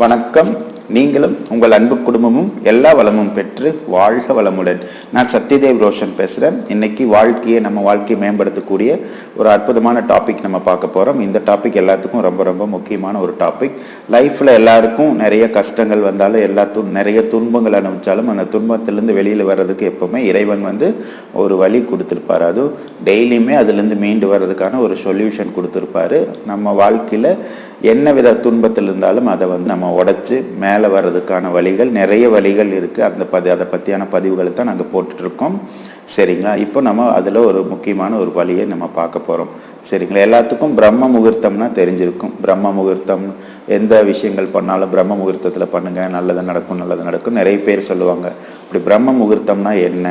வணக்கம். நீங்களும் உங்கள் அன்பு குடும்பமும் எல்லா வளமும் பெற்று வாழ்க வளமுடன். நான் சத்யதேவ் ரோஷன் பேசுகிறேன் இன்னைக்கு வாழ்க்கையை நம்ம வாழ்க்கையை மேம்படுத்தக்கூடிய ஒரு அற்புதமான டாபிக் நம்ம பார்க்க போகிறோம் இந்த டாபிக் எல்லாத்துக்கும் ரொம்ப ரொம்ப முக்கியமான ஒரு டாபிக் லைஃப்பில் எல்லாருக்கும் நிறைய கஷ்டங்கள் வந்தாலும் எல்லா து நிறைய துன்பங்கள் அனுபவிச்சாலும் அந்த துன்பத்திலேருந்து வெளியில் வர்றதுக்கு எப்போவுமே இறைவன் வந்து ஒரு வழி கொடுத்துருப்பாரு. அதுவும் டெய்லியுமே அதுலேருந்து மீண்டு வர்றதுக்கான ஒரு சொல்யூஷன் கொடுத்துருப்பாரு. நம்ம வாழ்க்கையில் என்ன வித துன்பத்தில் இருந்தாலும் அதை வந்து நம்ம உடைச்சு மேலே வர்றதுக்கான வழிகள் நிறைய வழிகள் இருக்குது அந்த பதி அதை பற்றியான பதிவுகளை தான் நாங்கள் போட்டுட்ருக்கோம். சரிங்களா? இப்போ நம்ம அதில் ஒரு முக்கியமான ஒரு வழியை நம்ம பார்க்க போகிறோம் சரிங்களா? எல்லாத்துக்கும் பிரம்ம முகூர்த்தம்னா தெரிஞ்சிருக்கும். பிரம்ம முகூர்த்தம் எந்த விஷயங்கள் பண்ணாலும் பிரம்ம முகூர்த்தத்தில் பண்ணுங்கள் நல்லது நடக்கும் நல்லது நடக்கும். நிறைய பேர் சொல்லுவாங்க. அப்படி பிரம்ம முகூர்த்தம்னா என்ன?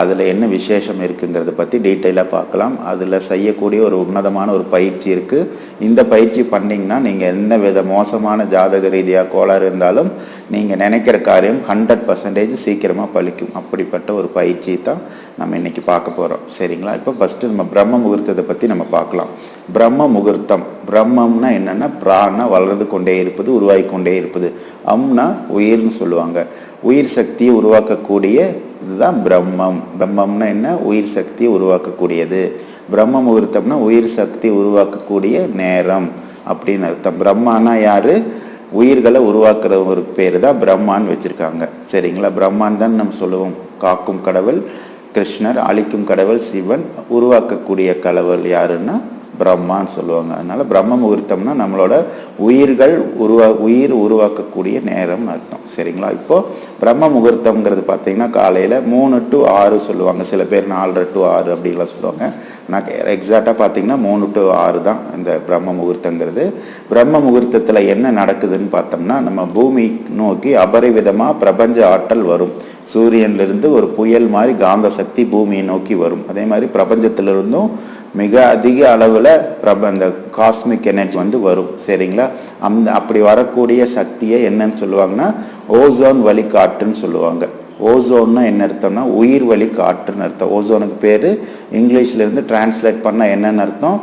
அதில் என்ன விசேஷம் இருக்குங்கிறத பற்றி டீட்டெயிலாக பார்க்கலாம். அதில் செய்யக்கூடிய ஒரு உன்னதமான ஒரு பயிற்சி இருக்குது இந்த பயிற்சி பண்ணிங்கன்னா நீங்கள் எந்த வித மோசமான ஜாதக ரீதியாக கோளாறு இருந்தாலும் நீங்கள் நினைக்கிற காரியம் ஹண்ட்ரட் பர்சன்டேஜ் சீக்கிரமாக பழிக்கும். அப்படிப்பட்ட ஒரு பயிற்சி தான் நம்ம இன்றைக்கி பார்க்க போகிறோம் சரிங்களா? இப்போ ஃபஸ்ட்டு நம்ம பிரம்ம முகூர்த்தத்தை பற்றி நம்ம பார்க்கலாம். பிரம்ம முகூர்த்தம். பிரம்மம்னா என்னென்னா பிராண வளர்ந்து கொண்டே இருப்பது உருவாகி கொண்டே இருப்பது. அம்னா உயிர்னு சொல்லுவாங்க. உயிர் சக்தியை உருவாக்கக்கூடிய இதுதான் பிரம்மம். பிரம்மம்னா என்ன? உயிர் சக்தி உருவாக்கக்கூடியது. பிரம்ம முகூர்த்தம்னா உயிர் சக்தி உருவாக்கக்கூடிய நேரம் அப்படின்னு அர்த்தம். பிரம்மானா யாரு? உயிர்களை உருவாக்குற ஒரு பேர் தான் பிரம்மான்னு வச்சுருக்காங்க. சரிங்களா? பிரம்மான் தான் நம்ம சொல்லுவோம். காக்கும் கடவுள் கிருஷ்ணர் அழிக்கும் கடவுள் சிவன் உருவாக்கக்கூடிய கடவுள் யாருன்னா பிரம்மான்னு சொல்லுவாங்க. அதனால பிரம்ம முகூர்த்தம்னா நம்மளோட உயிர்கள் உருவா உயிர் உருவாக்கக்கூடிய நேரம் அர்த்தம். சரிங்களா? இப்போ பிரம்ம முகூர்த்தம்ங்கிறது பார்த்தீங்கன்னா காலையில் மூணு டு ஆறு சொல்லுவாங்க. சில பேர் நாலரை டு ஆறு அப்படின்லாம் சொல்லுவாங்க. நான் எக்ஸாக்டாக பார்த்தீங்கன்னா மூணு டு ஆறு தான் இந்த பிரம்ம முகூர்த்தங்கிறது. பிரம்ம முகூர்த்தத்தில் என்ன நடக்குதுன்னு பார்த்தோம்னா நம்ம பூமி நோக்கி அபரிவிதமாக பிரபஞ்ச ஆற்றல் வரும். சூரியன்லேருந்து ஒரு புயல் மாதிரி காந்த சக்தி பூமியை நோக்கி வரும். அதே மாதிரி பிரபஞ்சத்திலிருந்தும் மிக அதிக அளவில் பிரப அந்த காஸ்மிக் எனர்ஜி வந்து வரும். சரிங்களா? அந்த அப்படி வரக்கூடிய சக்தியை என்னன்னு சொல்லுவாங்கன்னா ஓசோன் வழி காற்றுன்னு சொல்லுவாங்க. ஓசோன்னா என்ன அர்த்தம்னா உயிர் வழி காற்றுன்னு அர்த்தம். ஓசோனுக்கு பேர் இங்கிலீஷ்லேருந்து டிரான்ஸ்லேட் பண்ணால் என்னென்னு அர்த்தம்?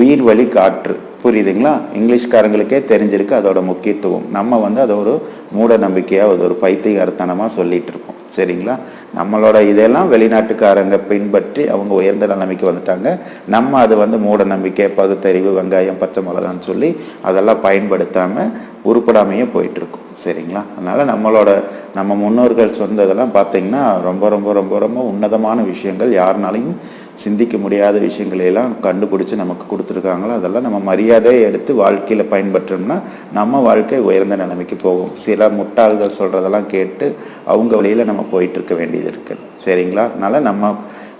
உயிர் வழி காற்று புரியுதுங்களா? இங்கிலீஷ்காரங்களுக்கே தெரிஞ்சிருக்கு அதோட முக்கியத்துவம். நம்ம வந்து அதை ஒரு மூட நம்பிக்கையாக அது ஒரு பைத்தியகாரத்தனமாக சொல்லிகிட்டு இருக்கோம். சரிங்களா? நம்மளோட இதெல்லாம் வெளிநாட்டுக்காரங்க பின்பற்றி அவங்க உயர்ந்த நிலைமைக்கு வந்துட்டாங்க. நம்ம அது வந்து மூட நம்பிக்கை பகுத்தறிவு வெங்காயம் பச்சை மிளகான்னு சொல்லி அதெல்லாம் பயன்படுத்தாமல் உருப்படாமையே போயிட்டு இருக்கோம் சரிங்களா? அதனால நம்மளோட நம்ம முன்னோர்கள் சொன்னதெல்லாம் பார்த்தீங்கன்னா ரொம்ப ரொம்ப ரொம்ப ரொம்ப உன்னதமான விஷயங்கள். யாருனாலையும் சிந்திக்க முடியாத விஷயங்களையெல்லாம் கண்டுபிடிச்சி நமக்கு கொடுத்துருக்காங்களோ அதெல்லாம் நம்ம மரியாதையை எடுத்து வாழ்க்கையில் பயன்பற்றோம்னா நம்ம வாழ்க்கை உயர்ந்த நிலைமைக்கு போகும். சில முட்டாள்கள் சொல்கிறதெல்லாம் கேட்டு அவங்க வழியில் நம்ம போயிட்டு இருக்க வேண்டியது இருக்குது சரிங்களா? அதனால் நம்ம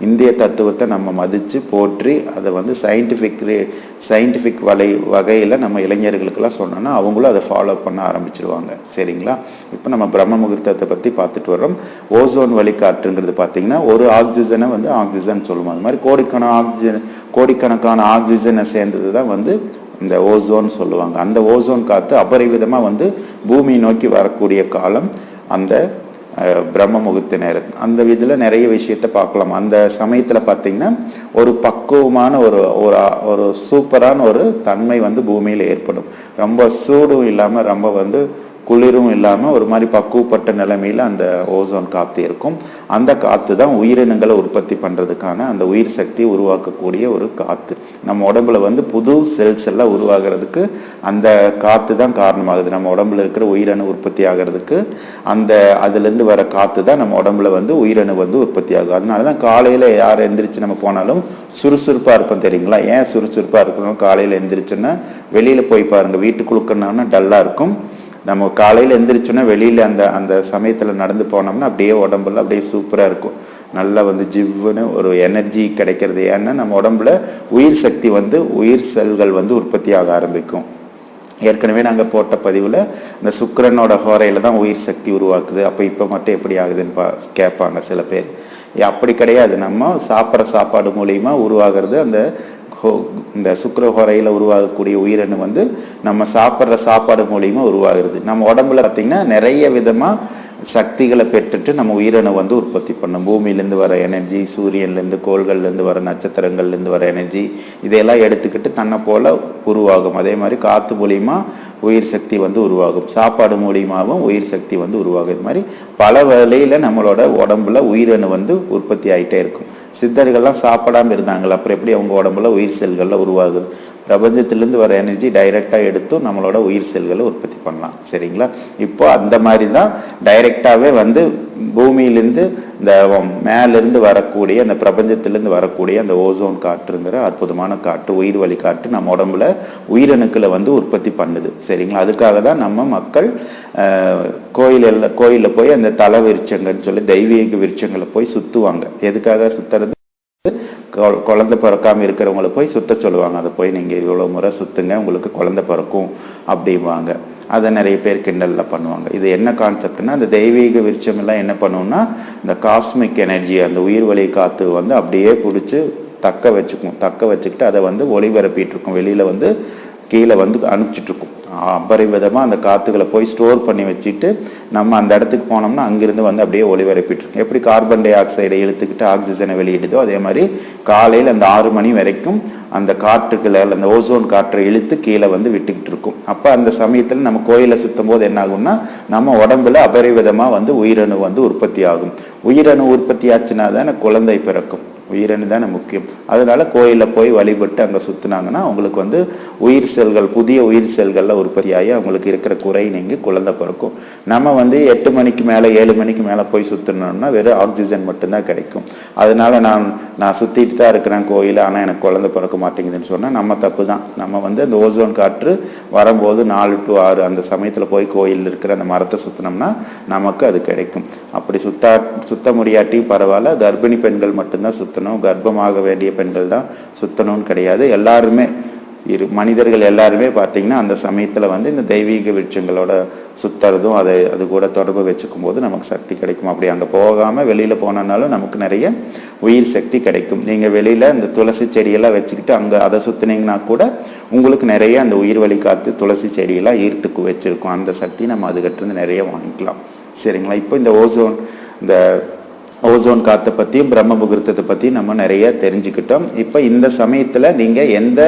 இந்திய தத்துவத்தை நம்ம மதித்து போற்றி அதை வந்து சயின்டிஃபிக் சயின்டிஃபிக் வலை வகையில் நம்ம இளைஞர்களுக்கெல்லாம் சொன்னோன்னா அவங்களும் அதை ஃபாலோ பண்ண ஆரம்பிச்சிருவாங்க. சரிங்களா? இப்போ நம்ம பிரம்ம முகூர்த்தத்தை பற்றி பார்த்துட்டு வரோம் ஓசோன் வழிகாற்றுங்கிறது பார்த்திங்கன்னா ஒரு ஆக்சிஜனை வந்து ஆக்சிஜன் சொல்லுவோம். அது மாதிரி கோடிக்கணக்கான ஆக்சிஜன் கோடிக்கணக்கான ஆக்சிஜனை சேர்ந்தது தான் வந்து இந்த ஓசோன் சொல்லுவாங்க. அந்த ஓசோன் காற்று அபரிவிதமாக வந்து பூமியை நோக்கி வரக்கூடிய காலம் அந்த பிரம்ம முகூர்த்த நேரம் அந்த இதில் நிறைய விஷயத்த பார்க்கலாம். அந்த சமயத்தில் பார்த்தீங்கன்னா ஒரு பக்குவமான ஒரு ஒரு ஒரு சூப்பரான ஒரு தன்மை வந்து பூமியில் ஏற்படும். ரொம்ப சூடும் இல்லாமல் ரொம்ப வந்து குளிரும் இல்லாமல் ஒரு மாதிரி பக்குவப்பட்ட நிலைமையில் அந்த ஓசோன் காற்று இருக்கும். அந்த காற்று தான் உயிரினங்களை உற்பத்தி பண்ணுறதுக்கான அந்த உயிர் சக்தி உருவாக்கக்கூடிய ஒரு காற்று நம்ம உடம்புல வந்து புது செல்ஸ் எல்லாம் உருவாகிறதுக்கு அந்த காற்று தான் காரணமாகுது. நம்ம உடம்புல இருக்கிற உயிரணு உற்பத்தி ஆகிறதுக்கு அந்த அதுலேருந்து வர காற்று தான் நம்ம உடம்புல வந்து உயிரணு வந்து உற்பத்தி ஆகும். அதனால தான் காலையில் யார் எந்திரிச்சு நம்ம போனாலும் சுறுசுறுப்பாக இருப்போம் தெரியுங்களா? ஏன் சுறுசுறுப்பாக இருக்கணும்? காலையில் எந்திரிச்சோன்னா வெளியில் போய் பாருங்கள் வீட்டுக்குழுக்கணும்னா டல்லாக இருக்கும். நம்ம காலையில் எந்திரிச்சோன்னா வெளியில் அந்த அந்த சமயத்தில் நடந்து போனோம்னா அப்படியே உடம்புல அப்படியே சூப்பராக இருக்கும். நல்லா வந்து ஜிவ்வுன்னு ஒரு எனர்ஜி கிடைக்கிறது. ஏன்னா நம்ம உடம்புல உயிர் சக்தி வந்து உயிர் செல்கள் வந்து உற்பத்தி ஆக ஆரம்பிக்கும். ஏற்கனவே நாங்கள் போட்ட பதிவில் இந்த சுக்கரனோட ஹோரையில் தான் உயிர் சக்தி உருவாக்குது. அப்போ இப்போ மட்டும் எப்படி ஆகுதுன்னு பா கேட்பாங்க சில பேர். அப்படி கிடையாது. நம்ம சாப்பிட்ற சாப்பாடு மூலியமாக உருவாகிறது அந்த இந்த சுக்கரஹோரையில் உருவாகக்கூடிய உயிரணு வந்து நம்ம சாப்பிட்ற சாப்பாடு மூலியமா உருவாகிறது. நம்ம உடம்புல பார்த்திங்கன்னா நிறைய விதமாக சக்திகளை பெற்றுட்டு நம்ம உயிரணு வந்து உற்பத்தி பண்ணும். பூமியிலேருந்து வர எனர்ஜி சூரியன்லேருந்து கோள்கள்லேருந்து வர நட்சத்திரங்கள்லேருந்து வர எனர்ஜி இதையெல்லாம் எடுத்துக்கிட்டு தன்னை போல் உருவாகும். அதே மாதிரி காற்று மூலியமா உயிர் சக்தி வந்து உருவாகும். சாப்பாடு மூலியமாகவும் உயிர் சக்தி வந்து உருவாகும். இது மாதிரி பல வழியில் நம்மளோட உடம்புல உயிரணு வந்து உற்பத்தி ஆகிட்டே இருக்கும். சித்தர்கள்லாம் சாப்பிடாம இருந்தாங்களா அப்புறம் எப்படி அவங்க உடம்புல உயிர் செல்கள்லாம் உருவாகுது? பிரபஞ்சத்திலேருந்து வர எனர்ஜி டைரெக்டாக எடுத்து நம்மளோட உயிர் செல்களை உற்பத்தி பண்ணலாம். சரிங்களா? இப்போ அந்த மாதிரி தான் டைரெக்டாகவே வந்து பூமியிலேருந்து இந்த மேலேருந்து வரக்கூடிய அந்த பிரபஞ்சத்திலேருந்து வரக்கூடிய அந்த ஓசோன் காற்றுங்கிற அற்புதமான காற்று உயிர் வழி காற்று நம்ம உடம்புல உயிரணுக்களை வந்து உற்பத்தி பண்ணுது. சரிங்களா? அதுக்காக தான் நம்ம மக்கள் கோயில் எல்லாம் கோயிலில் போய் அந்த தலை விருச்சங்கன்னு சொல்லி தெய்வீக விருச்சங்களை போய் சுற்றுவாங்க எதுக்காக சுற்றுறது குழந்தை பிறக்காமல் இருக்கிறவங்கள போய் சுத்த சொல்லுவாங்க. அதை போய் நீங்கள் இவ்வளோ முறை சுத்துங்க உங்களுக்கு குழந்தை பிறக்கும் அப்படிம்பாங்க. அதை நிறைய பேர் கிண்டலில் பண்ணுவாங்க. இது என்ன கான்செப்ட்னா அந்த தெய்வீக விருட்சம் எல்லாம் என்ன பண்ணுவோம்னா இந்த காஸ்மிக் எனர்ஜி அந்த உயிர் வழி காற்று வந்து அப்படியே பிடிச்சி தக்க வச்சுக்கும் தக்க வச்சுக்கிட்டு அதை வந்து ஒளிபரப்பிட்டு இருக்கும் வெளியில் வந்து கீழே வந்து அனுப்பிச்சிட்ருக்கும் அபரிவிதமாக அந்த காற்றுகளை போய் ஸ்டோர் பண்ணி வச்சுட்டு நம்ம அந்த இடத்துக்கு போனோம்னா அங்கேருந்து வந்து அப்படியே ஒளிபரப்பிட்டுருக்கும். எப்படி கார்பன் டை ஆக்சைடை இழுத்துக்கிட்டு ஆக்சிஜனை வெளியிடுதோ அதே மாதிரி காலையில் அந்த ஆறு மணி வரைக்கும் அந்த காற்றுகளை அந்த ஓசோன் காற்றை இழுத்து கீழே வந்து விட்டுக்கிட்டு இருக்கும் அப்போ அந்த சமயத்தில் நம்ம கோயிலை சுத்தும் போது என்ன ஆகும்னா நம்ம உடம்புல அபரிவிதமாக வந்து உயிரணு வந்து உற்பத்தி ஆகும். உயிரணு உற்பத்தி ஆச்சுன்னா தானே குழந்தை பிறக்கும். உயிரணு தானே முக்கியம். அதனால கோயிலில் போய் வழிபட்டு அங்கே சுற்றுனாங்கன்னா அவங்களுக்கு வந்து உயிர் செல்கள் புதிய உயிர் செல்களில் உற்பத்தியாகி அவங்களுக்கு இருக்கிற குறை நீங்கள் குழந்தை பிறக்கும். நம்ம வந்து எட்டு மணிக்கு மேலே ஏழு மணிக்கு மேலே போய் சுற்றினோம்னா வெறும் ஆக்சிஜன் மட்டும்தான் கிடைக்கும். அதனால நான் நான் சுற்றிட்டு தான் இருக்கிறேன் கோயில் ஆனால் எனக்கு குழந்தை பிறக்க மாட்டேங்குதுன்னு சொன்னால் நம்ம தப்பு தான் நம்ம வந்து அந்த ஓசோன் காற்று வரும்போது நாலு டு ஆறு அந்த சமயத்தில் போய் கோயிலில் இருக்கிற அந்த மரத்தை சுற்றினோம்னா நமக்கு அது கிடைக்கும். அப்படி சுத்தா சுத்த முடியாட்டியும் பரவாயில்ல. கர்ப்பிணி பெண்கள் மட்டும்தான் சுற்றணும் கர்ப்பமாக வேண்டிய பெண்கள் தான் சுத்தணும்னு கிடையாது. எல்லாருமே இரு மனிதர்கள் எல்லாருமே பார்த்தீங்கன்னா அந்த சமயத்தில் வந்து இந்த தெய்வீக விருட்சங்களோட சுத்துறதும் அதை அது கூட தொடர்பு வச்சுக்கும் போது நமக்கு சக்தி கிடைக்கும். அப்படி அங்கே போகாமல் வெளியில் போனோம்னாலும் நமக்கு நிறைய உயிர் சக்தி கிடைக்கும். நீங்கள் வெளியில் இந்த துளசி செடியெல்லாம் வச்சுக்கிட்டு அங்கே அதை சுற்றுனீங்கன்னா கூட உங்களுக்கு நிறைய அந்த உயிர் வழி காத்து துளசி செடியெல்லாம் ஈர்த்துக்கு வச்சுருக்கோம். அந்த சக்தி நம்ம அதுக்கிட்டேருந்து நிறைய வாங்கிக்கலாம். சரிங்களா? இப்போ இந்த ஓசோன் இந்த ஓசோன் காற்றை பற்றியும் பிரம்ம முகூர்த்தத்தை பற்றியும் நம்ம நிறைய தெரிஞ்சுக்கிட்டோம். இப்போ இந்த சமயத்தில் நீங்கள் எந்த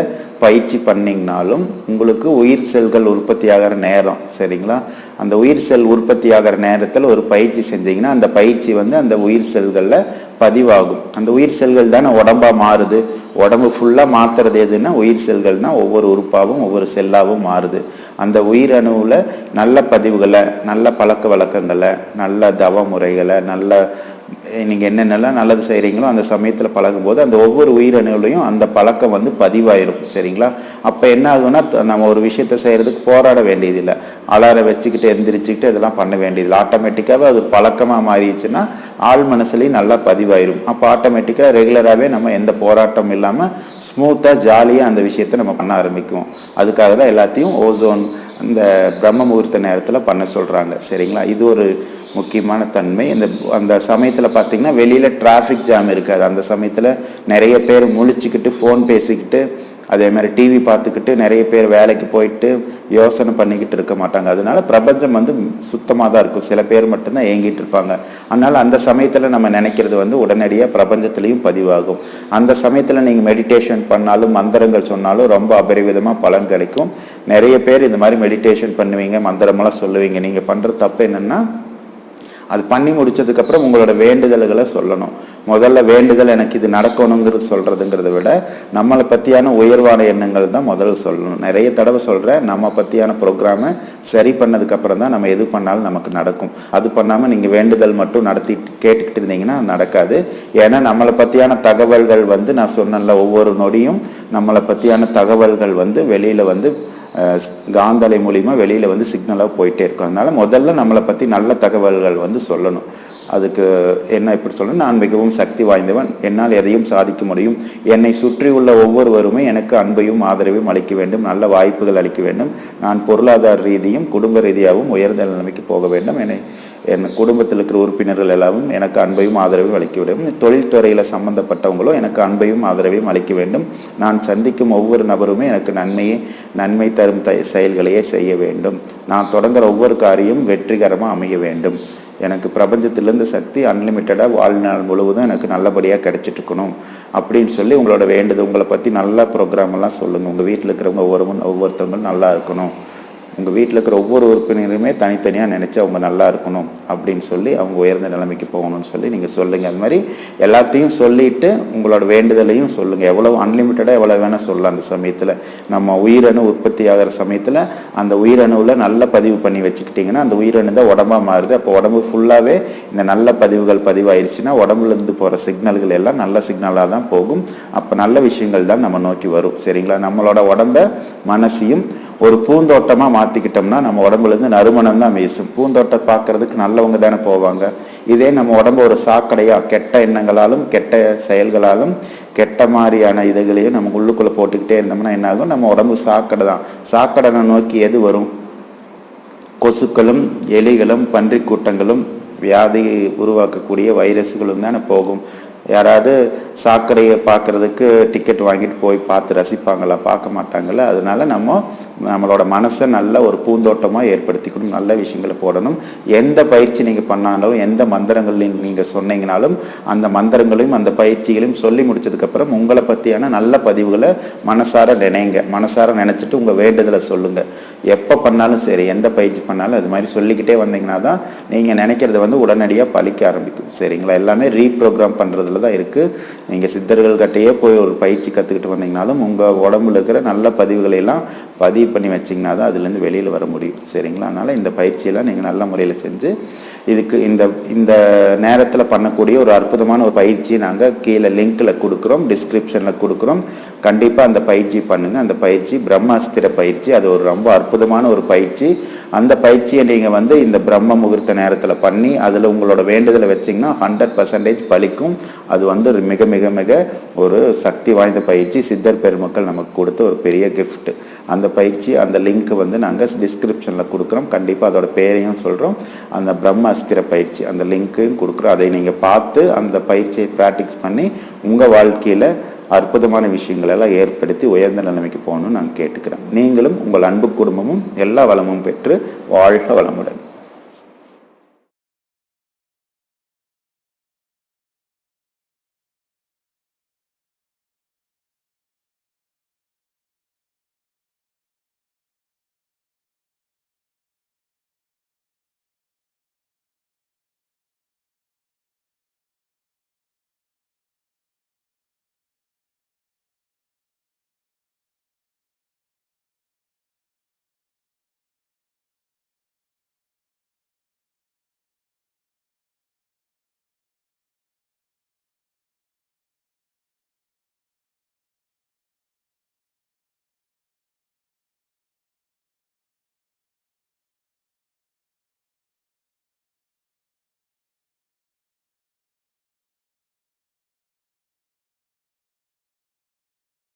பயிற்சி பண்ணிங்கனாலும் உங்களுக்கு உயிர் செல்கள் உற்பத்தி ஆகிற நேரம் சரிங்களா? அந்த உயிர் செல் உற்பத்தி ஆகிற நேரத்தில் ஒரு பயிற்சி செஞ்சீங்கன்னா அந்த பயிற்சி வந்து அந்த உயிர் செல்களில் பதிவாகும். அந்த உயிர் செல்கள் தானே உடம்பாக மாறுது. உடம்பு ஃபுல்லாக மாற்றுறது எதுன்னா உயிர் செல்கள்னா ஒவ்வொரு உறுப்பாகவும் ஒவ்வொரு செல்லாகவும் மாறுது. அந்த உயிரணுவில் நல்ல பதிவுகளை நல்ல பழக்க வழக்கங்களை நல்ல தவ முறைகளை நல்ல நீங்கள் என்னென்னலாம் நல்லது செய்கிறீங்களோ அந்த சமயத்தில் பழகும்போது அந்த ஒவ்வொரு உயிரணுகளையும் அந்த பழக்கம் வந்து பதிவாயிடும் சரிங்களா? அப்போ என்ன ஆகுன்னா நம்ம ஒரு விஷயத்தை செய்கிறதுக்கு போராட வேண்டியதில்லை. அலாரை வச்சுக்கிட்டு எந்திரிச்சுக்கிட்டு இதெல்லாம் பண்ண வேண்டியதில்லை. ஆட்டோமேட்டிக்காகவே அது பழக்கமாக மாறிடுச்சுன்னா ஆள் மனசுலையும் நல்லா பதிவாயிரும். அப்போ ஆட்டோமேட்டிக்காக ரெகுலராகவே நம்ம எந்த போராட்டம் இல்லாமல் ஸ்மூத்தாக ஜாலியாக அந்த விஷயத்தை நம்ம பண்ண ஆரம்பிக்குவோம். அதுக்காக தான் எல்லாத்தையும் ஓசோன் அந்த பிரம்ம முகூர்த்த நேரத்தில் பண்ண சொல்கிறாங்க சரிங்களா? இது ஒரு முக்கியமான தன்மை. இந்த அந்த சமயத்தில் பார்த்தீங்கன்னா வெளியில் டிராஃபிக் ஜாம் இருக்காது. அந்த சமயத்தில் நிறைய பேர் முழிச்சுக்கிட்டு ஃபோன் பேசிக்கிட்டு அதே மாதிரி டிவி பார்த்துக்கிட்டு நிறைய பேர் வேலைக்கு போயிட்டு யோசனை பண்ணிக்கிட்டு இருக்க மாட்டாங்க. அதனால பிரபஞ்சம் வந்து சுத்தமாக தான் இருக்கும். சில பேர் மட்டும்தான் ஏங்கிட்டு இருப்பாங்க. அதனால அந்த சமயத்தில் நம்ம நினைக்கிறது வந்து உடனடியாக பிரபஞ்சத்திலையும் பதிவாகும். அந்த சமயத்தில் நீங்கள் மெடிடேஷன் பண்ணாலும் மந்திரங்கள் சொன்னாலும் ரொம்ப அபரிவிதமாக பலன் கிடைக்கும். நிறைய பேர் இந்த மாதிரி மெடிடேஷன் பண்ணுவீங்க மந்திரமெல்லாம் சொல்லுவீங்க. நீங்கள் பண்ணுற தப்பு என்னென்னா அது பண்ணி முடிச்சதுக்கப்புறம் உங்களோட வேண்டுதல்களை சொல்லணும். முதல்ல வேண்டுதல் எனக்கு இது நடக்கணுங்கிறது சொல்றதுங்கிறத விட நம்மளை பற்றியான உயர்வான எண்ணங்கள் தான் முதல்ல சொல்லணும். நிறைய தடவை சொல்கிற நம்ம பற்றியான ப்ரோக்ராமை சரி பண்ணதுக்கப்புறம் தான் நம்ம எது பண்ணாலும் நமக்கு நடக்கும். அது பண்ணாமல் நீங்கள் வேண்டுதல் மட்டும் நடத்தி கேட்டுக்கிட்டு இருந்தீங்கன்னா நடக்காது. ஏன்னா நம்மளை பற்றியான தகவல்கள் வந்து நான் சொன்னேன்ல ஒவ்வொரு நொடியும் நம்மளை பற்றியான தகவல்கள் வந்து வெளியில் வந்து காந்தலை மூலிமா வெளியில் வந்து சிக்னலாக போயிட்டே இருக்கும். அதனால் முதல்ல நம்மளை பற்றி நல்ல தகவல்கள் வந்து சொல்லணும். அதுக்கு என்ன இப்படி சொல்லணும்? நான் மிகவும் சக்தி வாய்ந்தவன். என்னால் எதையும் சாதிக்க முடியும். என்னை சுற்றி உள்ள ஒவ்வொருவருமே எனக்கு அன்பையும் ஆதரவையும் அளிக்க வேண்டும். நல்ல வாய்ப்புகள் அளிக்க வேண்டும். நான் பொருளாதார ரீதியும் குடும்ப ரீதியாகவும் உயர்ந்த நிலைமைக்கு போக வேண்டும். என்னை என் குடும்பத்தில் இருக்கிற உறுப்பினர்கள் எல்லாரும் எனக்கு அன்பையும் ஆதரவையும் அளிக்க வேண்டும். தொழில்துறையில் சம்பந்தப்பட்டவங்களும் எனக்கு அன்பையும் ஆதரவையும் அளிக்க வேண்டும். நான் சந்திக்கும் ஒவ்வொரு நபருமே எனக்கு நன்மையை நன்மை தரும் த செயல்களையே செய்ய வேண்டும். நான் தொடங்குற ஒவ்வொரு காரியம் வெற்றிகரமாக அமைய வேண்டும். எனக்கு பிரபஞ்சத்திலேருந்து சக்தி அன்லிமிட்டடாக வாழ்நாள் முழுவதும் எனக்கு நல்லபடியாக கிடைச்சிட்டு இருக்கணும் அப்படின்னு சொல்லி உங்களோட வேண்டுது உங்களை பற்றி நல்லா ப்ரோக்ராம் எல்லாம் சொல்லுங்கள் உங்கள் வீட்டில் இருக்கிறவங்க ஒவ்வொரு ஒவ்வொருத்தவங்களும் நல்லா இருக்கணும். உங்கள் வீட்டில் இருக்கிற ஒவ்வொரு உறுப்பினருமே தனித்தனியாக நினச்சி அவங்க நல்லா இருக்கணும் அப்படின்னு சொல்லி அவங்க உயர்ந்த நிலைமைக்கு போகணும்னு சொல்லி நீங்கள் சொல்லுங்கள் அது மாதிரி எல்லாத்தையும் சொல்லிட்டு உங்களோட வேண்டுதலையும் சொல்லுங்கள் எவ்வளோ அன்லிமிட்டடாக எவ்வளோ வேணால் சொல்லலாம் அந்த சமயத்தில். நம்ம உயிரணு உற்பத்தி ஆகிற சமயத்தில் அந்த உயிரணுவில் நல்ல பதிவு பண்ணி வச்சுக்கிட்டிங்கன்னா அந்த உயிரணு தான் உடம்பாக மாறுது. அப்போ உடம்பு ஃபுல்லாகவே இந்த நல்ல பதிவுகள் பதிவாயிருச்சுன்னா உடம்புலேருந்து போகிற சிக்னல்கள் எல்லாம் நல்ல சிக்னலாக தான் போகும். அப்போ நல்ல விஷயங்கள் தான் நம்ம நோக்கி வரும். சரிங்களா? நம்மளோட உடம்ப மனசையும் ஒரு பூந்தோட்டமாக மாற்றிக்கிட்டோம்னா நம்ம உடம்புலேருந்து நறுமணம் தான் வீசும். பூந்தோட்டம் பார்க்கறதுக்கு நல்லவங்க தானே போவாங்க. இதே நம்ம உடம்பு ஒரு சாக்கடையாக கெட்ட எண்ணங்களாலும் கெட்ட செயல்களாலும் கெட்ட மாதிரியான இதுகளையும் நம்ம உள்ளுக்குள்ளே போட்டுக்கிட்டே இருந்தோம்னா என்ன ஆகும்? நம்ம உடம்பு சாக்கடை தான். சாக்கடனை நோக்கி எது வரும்? கொசுக்களும் எலிகளும் பன்றி கூட்டங்களும் வியாதி உருவாக்கக்கூடிய வைரஸுகளும் தானே போகும். யாராவது சாக்கடையை பார்க்கறதுக்கு டிக்கெட் வாங்கிட்டு போய் பார்த்து ரசிப்பாங்களா? பார்க்க மாட்டாங்களா? அதனால நம்ம நம்மளோட மனசை நல்ல ஒரு பூந்தோட்டமாக ஏற்படுத்திக்கணும் நல்ல விஷயங்களை போடணும். எந்த பயிற்சி நீங்கள் பண்ணாலும் எந்த மந்திரங்கள் நீங்கள் சொன்னீங்கனாலும் அந்த மந்திரங்களையும் அந்த பயிற்சிகளையும் சொல்லி முடிச்சதுக்கப்புறம் உங்களை பற்றியான நல்ல பதிவுகளை மனசார நினைங்க. மனசார நினச்சிட்டு உங்கள் வேண்டுதலை சொல்லுங்கள் எப்போ பண்ணாலும் சரி எந்த பயிற்சி பண்ணாலும் அது மாதிரி சொல்லிக்கிட்டே வந்தீங்கன்னா தான் நீங்கள் நினைக்கிறது வந்து உடனடியாக பழிக்க ஆரம்பிக்கும். சரிங்களா? எல்லாமே ரீப்ரோக்ராம் பண்ணுறதுல தான் இருக்குது நீங்கள் சித்தர்கள் கிட்டேயே போய் ஒரு பயிற்சி கற்றுக்கிட்டு வந்தீங்கனாலும் உங்கள் உடம்புல இருக்கிற நல்ல பதிவுகளை எல்லாம் பதிவு பண்ணி வச்சிங்கன்னா தான் அதுலேருந்து வெளியில் வர முடியும். சரிங்களா? அதனால் இந்த பயிற்சியெல்லாம் நீங்கள் நல்ல முறையில் செஞ்சு இதுக்கு இந்த இந்த நேரத்தில் பண்ணக்கூடிய ஒரு அற்புதமான ஒரு பயிற்சியை நாங்கள் கீழே லிங்க்கில் கொடுக்குறோம் டிஸ்கிரிப்ஷனில் கொடுக்குறோம். கண்டிப்பாக அந்த பயிற்சி பண்ணுங்கள் அந்த பயிற்சி பிரம்மாஸ்திர பயிற்சி. அது ஒரு ரொம்ப அற்புதமான ஒரு பயிற்சி. அந்த பயிற்சியை நீங்கள் வந்து இந்த பிரம்ம முகூர்த்த நேரத்தில் பண்ணி அதில் உங்களோட வேண்டுதலை வச்சிங்கன்னா ஹண்ட்ரட் பர்சன்டேஜ் பழிக்கும் அது வந்து ஒரு மிக மிக மிக ஒரு சக்தி வாய்ந்த பயிற்சி. சித்தர் பெருமக்கள் நமக்கு கொடுத்த ஒரு பெரிய கிஃப்ட் அந்த பயிற்சி அந்த லிங்க் வந்து நாங்கள் டிஸ்கிரிப்ஷனில் கொடுக்குறோம். கண்டிப்பாக அதோட பேரையும் சொல்கிறோம் அந்த பிரம்ம அஸ்திர பயிற்சி அந்த லிங்க்கையும் கொடுக்குறோம். அதை நீங்கள் பார்த்து அந்த பயிற்சியை ப்ராக்டிஸ் பண்ணி உங்கள் வாழ்க்கையில் அற்புதமான விஷயங்களெல்லாம் ஏற்படுத்தி உயர்ந்த நிலைமைக்கு போகணும்னு நான் கேட்டுக்கிறேன். நீங்களும் உங்கள் அன்பு குடும்பமும் எல்லா வளமும் பெற்று வாழ்க வளமுடன்.